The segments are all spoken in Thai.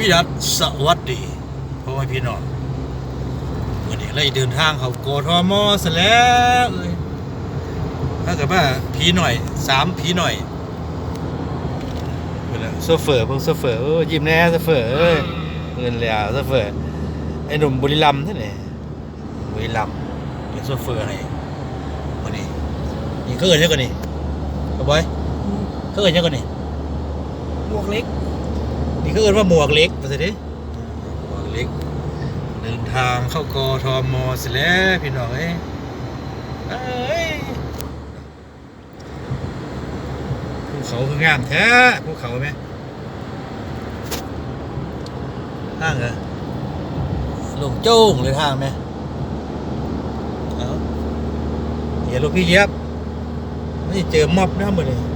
วีดัสสวัสดีพ่อแม่พี่น้องวันนี้เลยเดินทางเขาโกทมซะแล้วเอ้ยถ้าเกิดว่าผีหน่อยสามผีหน่อยเวลาโซเฟอร์พิ่งโซเฟอร์ยิ้มแน่โซเฟอร์เงินแล้วโซเฟอร์ไอ้หนุ่มบุรีรัมย์ที่ไหนบุรีรัมย์เป็นโซเฟอร์ให้วันนี้นี่เขาเอินยังก่อนนี่กระบอยเขาเอินยังก่อนนี่หมวกเล็ก นี่เขาเอิ้นว่าหมวกเล็กไปสิดิหมวกเล็ก เดินทางเข้ากทมเสร็จแล้วพี่น้องเอ้ยเอ้ยภูเขาคืองามแท้ภูเขาไหมทางเหรอลงโจ้งเลยทางไหมเอาเดี๋ยวลูกพี่เย็บไม่เจอม็อบนะหมดเลยมัน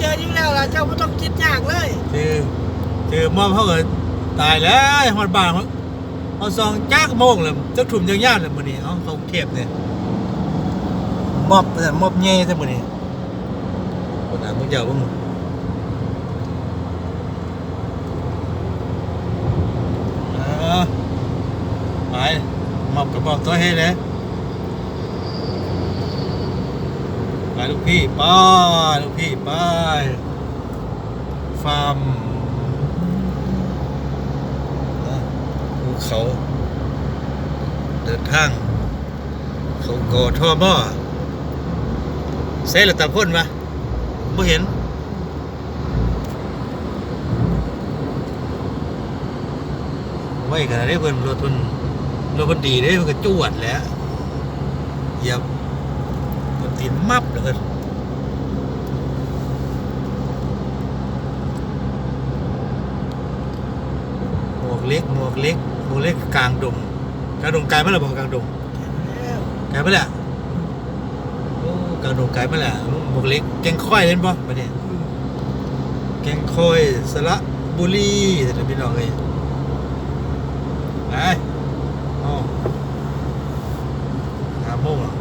เจออยู่แล้วล่ะเจ้าไม่ต้องคิดยากเลยเจอเจอมอบเขาเกิดตายแล้วฮอดบ้านเขาเอาซองจ้ากโมงเลยจักถุ่มจักย่านเลยมื้อนี้เอาเขากรุงเทพเนี่ยมอบเนี่ยมอบเง่ซะมื้อนี้คนอ่านมึงเจ้าบ่มึงอ่าไปมอบกระบอกตัวให้เลย ไปลูกพี่ไปลูกพี่ไปฟาร์มภูเขา เดินทาง เขากอท่อหม้อเซ่ละตาพ่นมาไม่เห็นไว้ขนาดนี้เพิ่นรถเพิ่นรถเพิ่นดีเด้เพิ่นก็จวดแหล้วเหยียบ ตีนมับเลยหมวกเล็กหมวกเล็กหมวกเล็กกลางดงกลางดงไกลไหมล่ะบอกกลางดงไกลไหมล่ะกลางดงไกลไหมล่ะหมวกเล็กแกงค่อยเล่นป่ะประเดี๋ยแกงค่อยสระบุรีแต่พี่น้องเอ้ยไปอ๋อหาโมงเหรอ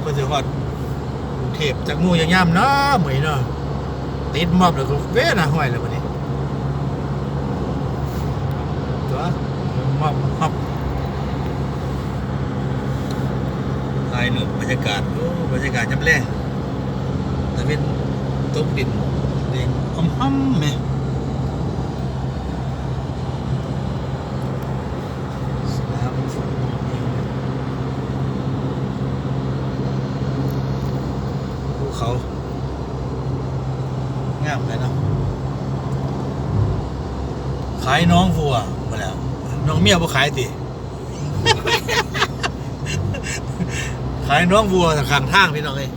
เพื่อจะฮอด เทพจากมูยังย่ำเนาะเหมยเนาะติดมอบแล้วก็เว้นะห้อยแล้ววันนี้ตัวมอบมอบถ่ายรูปบรรยากาศโอ้บรรยากาศจำแรงแต่เป็นตกดินเด้งอ้อมห้ำไหมสนามฟุตบอลภูเขา งามเลยเนาะขายน้องวัวมาแล้ว น้องเมียบ่ขายติขายน้องวัวทางข้างทางพี่น้องเอ้ย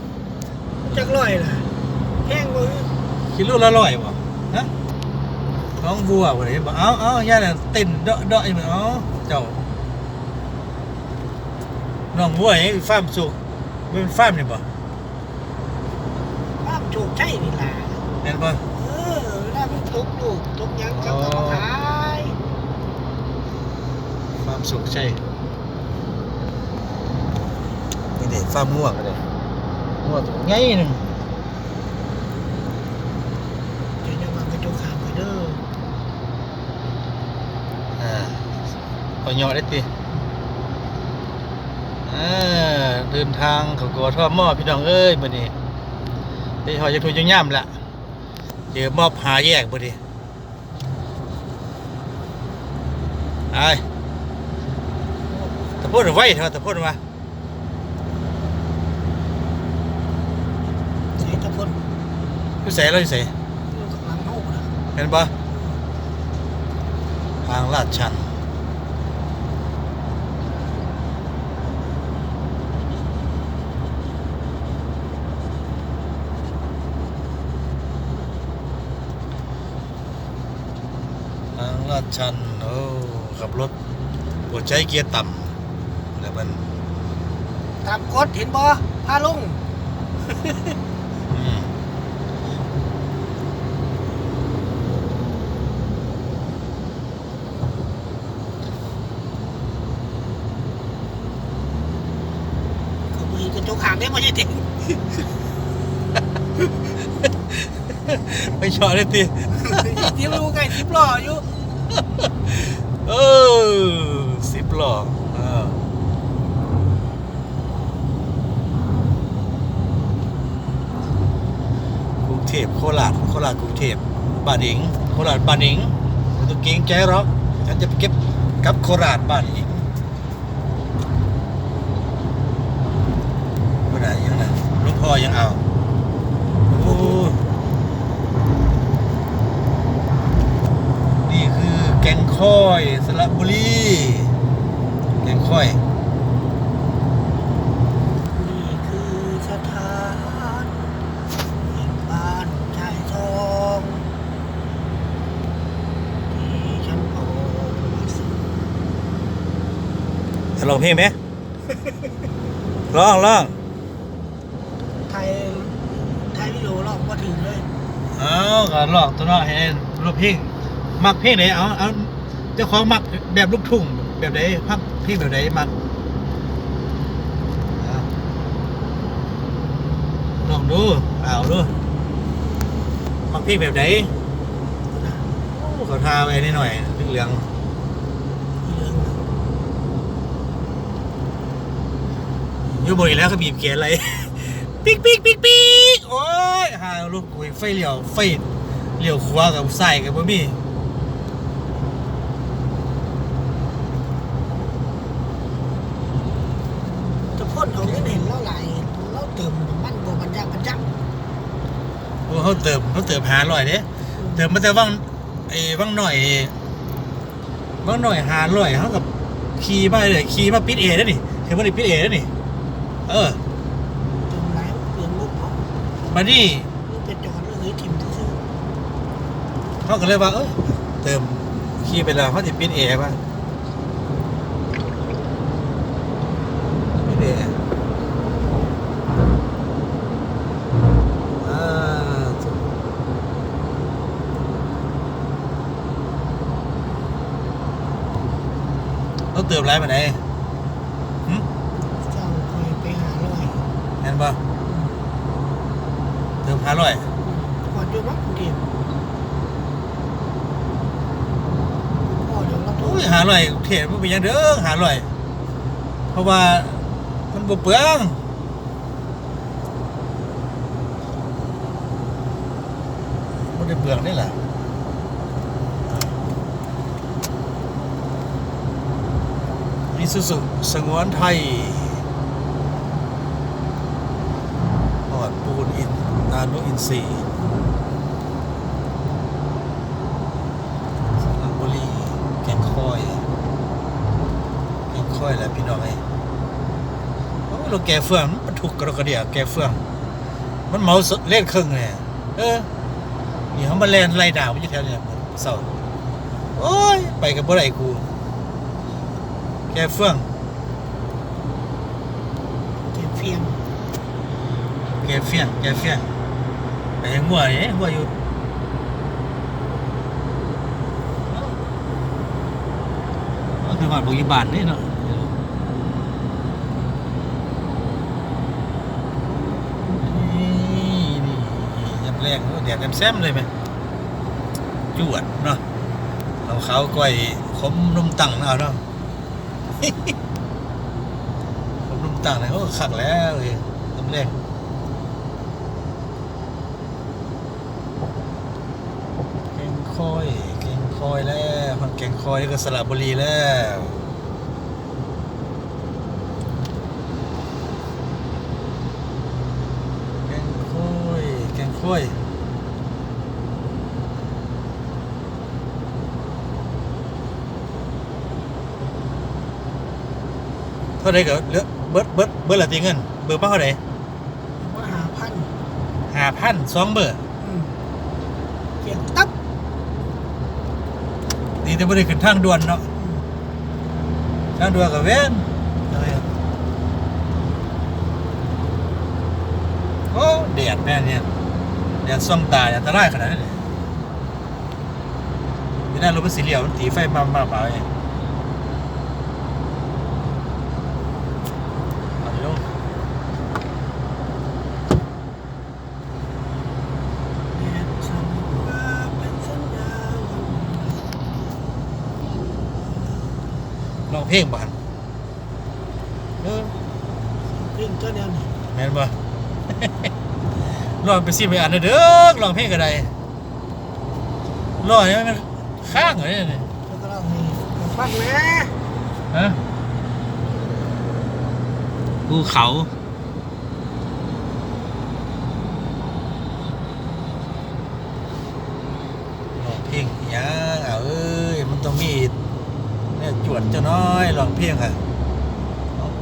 จักร้อยล่ะแพงบ่คิดลูกละร้อยบ่ฮะน้องวัวบ่ได้บ่เอาเอาย่าน่ะเต้นเดาะเดาะอยู่เหมือนเอาเจ้าน้องวัวนี่ฟาร์มสุกเป็นฟาร์มนี่บ่บ้ามโชคชัยนี่ล่ะเห็นบ่เออเวลามันตกลูกตกหยังเขาก็มาขายฟาร์มสุกใช่นี่เด้ฟาร์มงัวก็ได้งัวตัวใหญ่หนึงเดี๋ยวจะมากระจกขามไปเด้ออ่าเอาเหยาะได้ติอ่าเดินทางเขาก็ท่อหม้อพี่น้องเอ้ยมื้อนี้ไปหอยจะทุยย่ำละเจอมอบหาแยกบ่ดิไอ้ตะพูดไว้เถอะตะพูดมาเสียตะพนอยู่ใส่เราอยู่ใส่อยู่ข้างหลังเฮาน่ะเห็นปะทางลาดชันทางลาด ชันโอ้ขับรถหัวใจเกียร์ต่ำแล้วมันตามกฎเห็นบ่พาลงอืมเขาบ่เห็นกระจกขามได้บ่ใช่ติไม่ชอบเลยตีไม่ที่รู้ไงทิปหล่ออยู่ เออสิบหลอกกรุงเทพโคราชโคราชกรุงเทพบ้านอิงโคราชบ้านอิงต้องเกงใจหรอกฉันจะไปเก็บกับโคราชบ้านอิงเมื่อไหร่ยังไงลูกพ่อยังเอาโอ้นี่คือแก งค่อยสระบุรีแกงค่อยนี่คือสถานแห่งบ้านชายทองที่ฉันเอามาซื้อจะลองเพลงไหมร้องร้องไทยไทยวิดีโอหรอกว่าถึงเลย เอาก็ลอกตัวเนาะเห็นรูปเพลง มักเพลงไหนเอาเอาเจ้าของมักแบบลูกทุ่งแบบไหนพักเพลงแบบไหนมักลองดูเอาดูมักเพลงแบบไหนโอ้เขาทาไว้นิดหน่อยเหลืองเรื่องยู่บนอีกแล้วก็บีบเขียนอะไร ปิ๊กปิ๊กปิ๊กปิ๊กโอ้ยหาลูกกุยไฟเหลียวไฟเหลียวขวากับซ้ายกับบ่มี จะพ่น เอาเงินเห็นเล่าไหลเล่าเติมมันโบบัญญัติบัญญัติโอ้เขาเติมเขาเติมหาลอยเด้เติมมันจะว่างไอ้ว่างหน่อยว่างหน่อยหาลอยเขากับขี่มาเลยขี่มาปิดเอได้นี่เห็นว่าได้ปิดเอได้นี่เออเติมไหลเปลี่ยนมุกเขามานี่เป็นจอดเรื่องนี้ทิมเขาก็เลยว่าเออเติมขี่ไปแล้วเขาจะปิดเอป่ะปิดเออ่าถูก เขาเติมไรมาไหนหึเจ้าคอยไปหาลอยเห็นปะเติมห้าร้อยก่อนอยู่วัดกรุงเทพพ่อเดี๋ยวเราโทรโอ้ยหาร้อยเทศมันเป็นหยังเด้อหาร้อย เพราะว่ามันบ่เปลืองมันได้เปลืองนี่แหละ นี่สุสุสงวนไทยปอดปูนอินนานุอินทรีสระบุรีแกงคอย แกงคอยแหละพี่น้องไอ้โอ้เราแก่เฟืองมันถูกกระดกระเดียแก่เฟือง มันเมาสเล่นครึ่งเลยเออนี่เขามาเล่นไล่ดาวไม่ใช่แถวเนี่ยเศร้าโอ้ย ไปกับบ่ไรกู แกเฟืองเก็บเฟียงแกเฟียงแกเฟียงไปยังหัวเนี่ยหัวอยู่ก็คือว่าบุญบาทนี่เนาะนี่นี่ยับแรงแดดแซมเลยไหมจวดเนาะเราเขาก้อยขมนมตังเอาเนาะ ขมนมตังเลยโอ้ขักแล้วเลยน้ำแรงแกงคอยแกงคอยแล้วคนแกงคอยก็สระบุรีแล้วแกงคอยแกงคอยเท่าไรก็เหลือเบิดเบิดเบิดละตีเงิน เบอร์ป้าเท่าไหร่ว่าหาพันห้าพันสองเบอร์อืมเกียงตับดีแต่ไม่ได้ขึ้นทางด่วนเนาะอืมทางด่วนกับเว้นอะไรอะโอ้แดดแม่เนี่ยแดดส่องตาอันตรายขนาดนั้นเลยนี่น่ารถเป็นสีเหลียวมันตีไฟมามาเปล่าเอง เพลงบ้านเออเพ่งก็เดียวนี่แม่นบ่ร้องไปสิไปอ่านเด้อร้องเพลงก็ได้ร้องให้มันข้างเลยนี่แล้วก็เล่าให้ฟังแหน่ฮะภูเขาร้องเพลงอีหยังเอาเอ้ยมันต้องมีเนี่ย จวดจะน้อยลองเพียงอะ